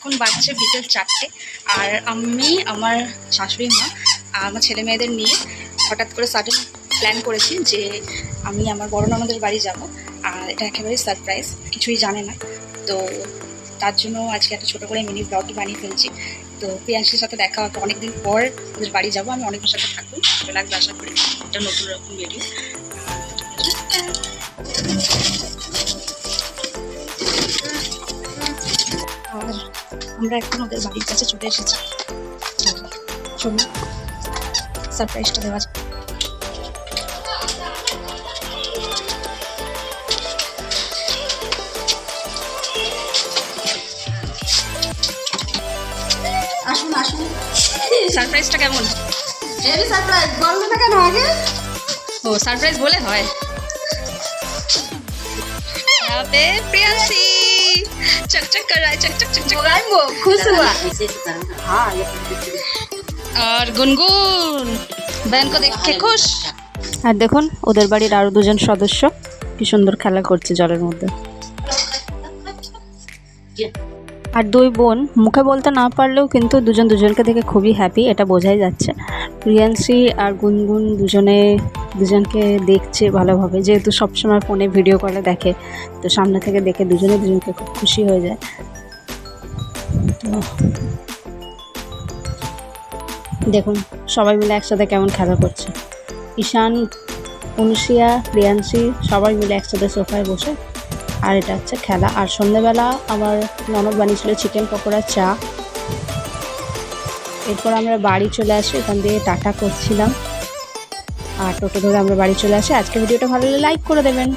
এখন বাজছে বিকেল চারটে। আর আমি, আমার শাশুড়ি মা, আমার ছেলে মেয়েদের নিয়ে হঠাৎ করে সাডেন প্ল্যান করেছি যে আমি আমার বড় ননদের বাড়ি যাব। আর এটা একেবারেই সারপ্রাইজ কিছুই জানে না। তো তার জন্য আজকে একটা ছোটো করে মিনি ব্লগটি বানিয়ে ফেলছি। তো প্রিয়াংশীর সাথে দেখা হবে অনেকদিন পর ওদের বাড়ি যাব। আমি অনেক সাথে থাকব। লাগবে আশা করি। একটা নতুন রকম ভিডিও আমরা এখন ওদের বাড়ির কাছে চলে এসেছি। চলুন। সারপ্রাইজটা দেওয়া যাক। আসুন আসুন। সারপ্রাইজটা কেমন? হেভি সারপ্রাইজ বলবে না কেন আগে? ও সারপ্রাইজ বলে হয়। यहाँ कर रहा है चक चक चक चक वो खुश हुआ हाँ ये और गुनगुन बहन को देख के खुश আর দেখুন ওদের বাড়ির আরও দুজন সদস্য কি সুন্দর খেলা করছে জলের মধ্যে আর দুই বোন মুখে বলতে না পারলেও কিন্তু দুজন দুজনকে দেখে খুবই হ্যাপি এটা বোঝাই যাচ্ছে প্রিয়াংশী আর গুনগুন দুজনে দুজনকে দেখছে ভালোভাবে যেহেতু সবসময় ফোনে ভিডিও কলে দেখে তো সামনে থেকে দেখে দুজনে দুজনকে খুব খুশি হয়ে যায় তো দেখুন, সবাই মিলে একসাথে কেমন খেলা করছে। ঈশান অনুষিয়া প্রিয়াংশী, সবাই মিলে একসাথে সোফায় বসে। আর এটা হচ্ছে খেলা। আর সন্ধ্যেবেলা আমার ননদ বানিয়েছিল চিকেন পকোড়া, চা। এরপর আমরা বাড়ি চলে আসি এখান দিয়ে টাটা করছিলাম। আর টোটো ধরে আমরা বাড়ি চলে আসি। আজকে ভিডিওটা ভালো লাগলে লাইক করে দেবেন।